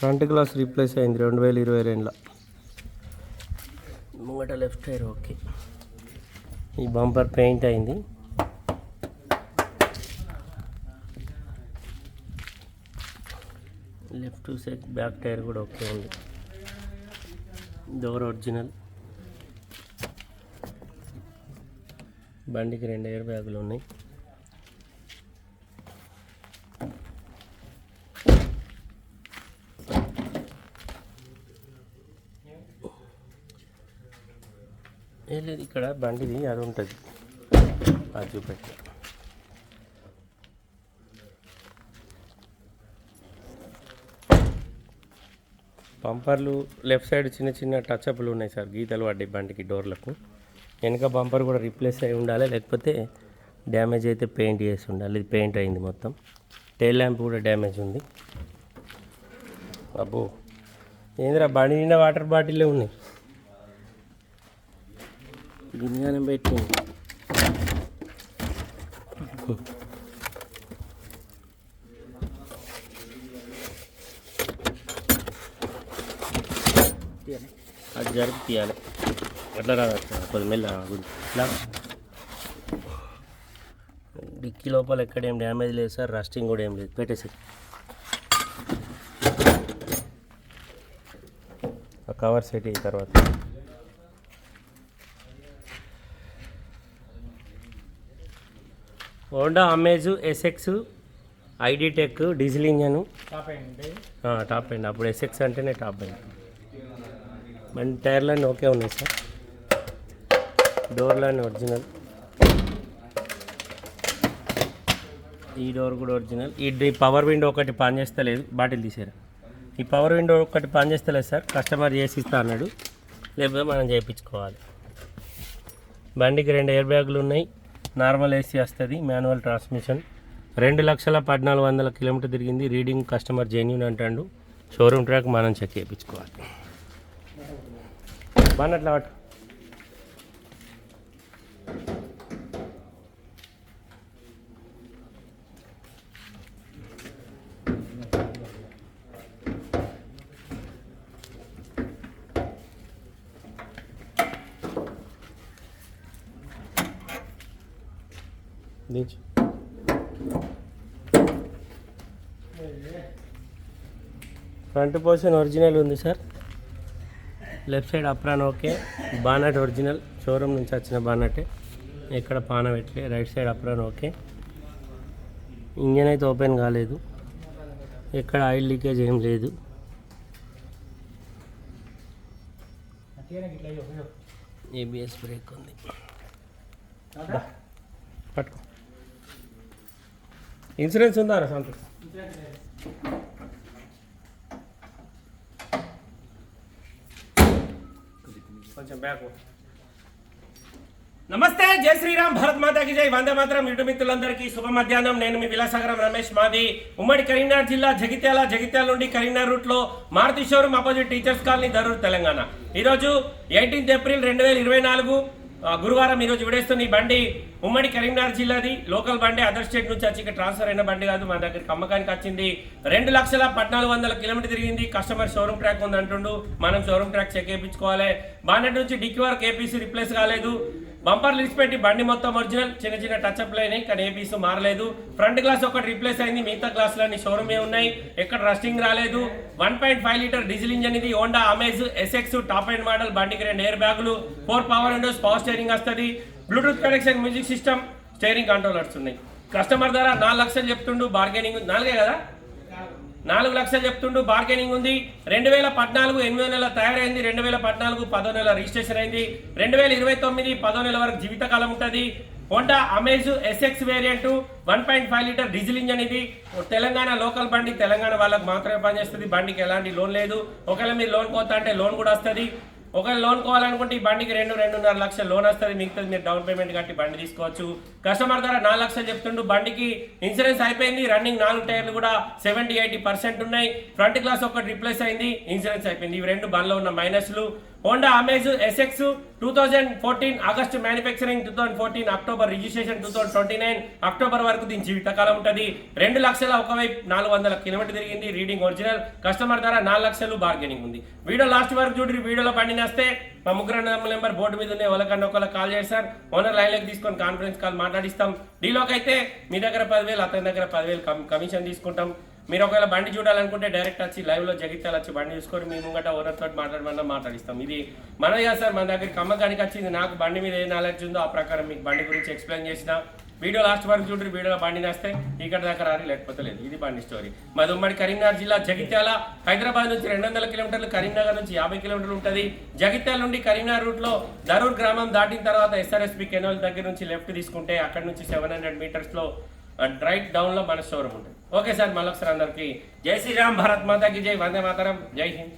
Front glass replace అయింది రెండు వేల ఇరవై రెండులో. ముంగట లెఫ్ట్ టైర్ ఓకే. ఈ బంపర్ పెయింట్ అయింది. లెఫ్ట్ సైడ్ బ్యాక్ టైర్ కూడా ఓకే ఉంది. Door original. బండికి రెండు ఎయిర్ బ్యాగులు ఉన్నాయి. ఏం లేదు ఇక్కడ బండిది అది ఉంటుంది. అది చూపెట్టి. బంపర్లు లెఫ్ట్ సైడ్ చిన్న చిన్న టచ్అప్లు ఉన్నాయి సార్ గీతలు పడ్డాయి బండికి డోర్లకు. వెనక బంపర్ కూడా రీప్లేస్ అయి ఉండాలి లేకపోతే డ్యామేజ్ అయితే పెయింట్ చేసి ఉండాలి. ఇది పెయింట్ అయింది మొత్తం. టైల్ ల్యాంప్ కూడా డ్యామేజ్ ఉంది. అబ్బో. ఏందిరా బండి నిండా వాటర్ బాటిల్లే ఉన్నాయి. గిన్నెగానే పెట్టి అది జరిపి తీయాలి ఎట్లా రాదు అట్లా కొద్ది మెల్ల గుడి ఇట్లా డిక్కీ లోపల ఎక్కడ ఏం డ్యామేజ్ లేదు సార్ రస్టింగ్ కూడా ఏం లేదు పెట్టేసి ఆ కవర్ సెట్ అయిన తర్వాత Honda Amaze SX ID tech diesel engine. Top end అప్పుడు ఎస్ఎక్స్ అంటేనే టాప్ ఎండ్ మన టైర్లన్నీ ఓకే ఉన్నాయి సార్. డోర్లన్నీ ఒరిజినల్. ఈ డోర్ కూడా ఒరిజినల్. ఈ పవర్ విండో ఒకటి పని చేస్తలేదు బాటిల్ తీసారు. ఈ పవర్ విండో ఒకటి పని చేస్తలేదు సార్ కస్టమర్ చేసి ఇస్తా అన్నాడు. లేకపోతే మనం చేయించుకోవాలి. బండికి రెండు ఎయిర్ బ్యాగులు ఉన్నాయి. నార్మల్ ఏసీ వస్తుంది మాన్యువల్ ట్రాన్స్మిషన్. రెండు లక్షల పద్నాలుగు వందల కిలోమీటర్ తిరిగింది రీడింగ్ కస్టమర్ జెన్యున్ అంటాడు. షోరూమ్ ట్రాక్ మనం చెక్ చేయించుకోవాలి. బాగా అట్లా దించు ఫ్రంట్ పోర్షన్ ఒరిజినల్ ఉంది sir left side apron okay bonnet original showroom నుంచి వచ్చిన బానటే ఎక్కడ పాన పెట్టలే. Right side apron okay engine అయితే ఓపెన్ కాలేదు. ఎక్కడ ఆయిల్ లీకేజ్ ఏం లేదు. ఏబిఎస్ బ్రేక్ ఉంది. పట్టుకో. ఇన్సూరెన్స్ ఉందా సంతు? కొంచెం బ్యాక్ నమస్తే జై శ్రీరామ్ భారత్ మాతాకి జై. వందే మాత్రం ఇటు మిత్రులందరికీ శుభ మధ్యాహ్నం. నేను మీ విలాసాగరం రమేష్ మాది ఉమ్మడి కరీంనగర్ జిల్లా జగిత్యాల జగిత్యాల నుండి కరీంనగర్ రూట్లో Maruti showroom opposite teachers colony Darur Telangana. ఈరోజు ఎయిటీన్త్ ఏప్రిల్ రెండు వేల ఇరవై నాలుగు. గురువారం ఈరోజు విడేస్తున్న ఈ బండి ఉమ్మడి కరీంనగర్ జిల్లాది. లోకల్ బండి అదర్ స్టేట్ నుంచి వచ్చి ఇక్కడ ట్రాన్స్ఫర్ అయిన బండి కాదు. మన దగ్గరికి అమ్మకానికి వచ్చింది. రెండు లక్షల పద్నాలుగు వందల కిలోమీటర్ తిరిగింది. కస్టమర్ షోరూమ్ ట్రాక్ ఉంది అంటుండు మనం షోరూమ్ ట్రాక్ చెక్ చేయించుకోవాలి. బానెట్ నుంచి డిక్కి వరకు ఏపీసీ రిప్లేస్ కాలేదు. బంపర్ లిస్ట్ పెట్టి బండి మొత్తం ఒరిజినల్ చిన్న చిన్న టచ్ అప్ అయినాయి కానీ ఏ పీస్ మారలేదు. ఫ్రంట్ గ్లాస్ ఒకటి రిప్లేస్ అయింది మిగతా గ్లాసులన్నీ షోరూమే ఉన్నాయి. ఎక్కడ రస్టింగ్ రాలేదు. One point five litre diesel engine ఇది Honda Amaze SX top end model బండికి రెండు ఎయిర్ బ్యాగులు four power windows power steering వస్తుంది. Bluetooth connection music system steering controllers ఉన్నాయి. కస్టమర్ ధర నాలుగు లక్షలు చెప్తుండు బార్గెనింగ్ నాలుగే కదా? నాలుగు లక్షలు చెప్తుండు బార్గెనింగ్ ఉంది. రెండు వేల పద్నాలుగు ఎనిమిదో నెల తయారైంది రెండు వేల పద్నాలుగు పదో నెల రిజిస్ట్రేషన్ అయింది. రెండు వేల ఇరవై తొమ్మిది పదో నెల వరకు జీవితకాలం ఉంటుంది. Honda Amaze SX variant one point five litre diesel engine ఇది. తెలంగాణ లోకల్ బండి తెలంగాణ వాళ్ళకి మాత్రమే పనిచేస్తుంది. బండికి ఎలాంటి లోన్ లేదు. ఒకవేళ మీరు లోన్ పోతా అంటే లోన్ కూడా వస్తుంది. ఒకవేళ లోన్ కావాలనుకుంటే ఈ బండికి రెండు రెండున్నర లక్షల లోన్ వస్తుంది మిగతాది మీరు డౌన్ పేమెంట్ కట్టి బండి తీసుకోవచ్చు. కస్టమర్ ధర నాలుగు లక్షలు చెప్తుండు బండికి ఇన్సూరెన్స్ అయిపోయింది రన్నింగ్ నాలుగు టైర్లు కూడా సెవెంటీ ఎయిటీ పర్సెంట్ ఉన్నాయి. ఫ్రంట్ గ్లాస్ ఒకటి రిప్లేస్ అయింది ఇన్సూరెన్స్ అయిపోయింది. ఇవి రెండు బండ్లో ఉన్న మైనస్లు Honda Amaze SX two thousand fourteen August manufacturing two thousand fourteen October registration two thousand twenty nine October వరకు దీని జీవితకాలం ఉంటుంది. రెండు లక్షల ఒకవైపు నాలుగు వందల కిలోమీటర్ తిరిగింది రీడింగ్ ఒరిజినల్ కస్టమర్ ధర నాలుగు లక్షలు బార్గెనింగ్ ఉంది. వీడియో లాస్ట్ వరకు చూడండి. వీడియోలో బండి నేస్తే మా ముగ్గురు నెంబర్ బోర్డు మీద ఉన్నాయి వాళ్ళకన్నా ఒకళ్ళకి కాల్ చేస్తారు ఓనర్ లైన్లోకి తీసుకొని కాన్ఫరెన్స్ కాల్ మాట్లాడిస్తాం. డీలోకి అయితే మీ దగ్గర పదివేలు అతని దగ్గర పదివేలు కమిషన్ తీసుకుంటాం. మీరు ఒకవేళ బండి చూడాలనుకుంటే డైరెక్ట్ వచ్చి లైవ్లో జగిత్యాల వచ్చి బండి చూసుకొని మీ ముంగట ఓనర్తో తోటి మాట్లాడమన్నా మాట్లాడిస్తాం. ఇది మనది కాదు సార్ మన దగ్గర కమ్మకానికి వచ్చింది. నాకు బండి మీద ఏ నాలెడ్జ్ ఉందో ఆ ప్రకారం మీకు బండి గురించి ఎక్స్ప్లెయిన్ చేసిన. వీడియో లాస్ట్ వరకు చూడండి వీడియోలో బండి నేస్తే ఇక్కడ దాకా రారి లేకపోతే లేదు. ఇది బండి స్టోరీ మాది ఉమ్మడి కరీంనగర్ జిల్లా జగిత్యాల హైదరాబాద్ నుంచి రెండు వందల కిలోమీటర్లు కరీంనగర్ నుంచి యాభై కిలోమీటర్లు ఉంటుంది. జగిత్యాల నుండి కరీంనగర్ రూట్లో దరూర్ గ్రామం దాటిన తర్వాత ఎస్ఆర్ఎస్పి కెనాల్ దగ్గర నుంచి లెఫ్ట్ తీసుకుంటే అక్కడ నుంచి సెవెన్ హండ్రెడ్ మీటర్స్లో రైట్ డౌన్లో మన షోరూమ్ ఉంటుంది ఓకే సార్ మళ్ళొకసారి అందరికి జై శ్రీరామ్ భారత్ మాతాకి జై వందే మాతరం జై హింద్.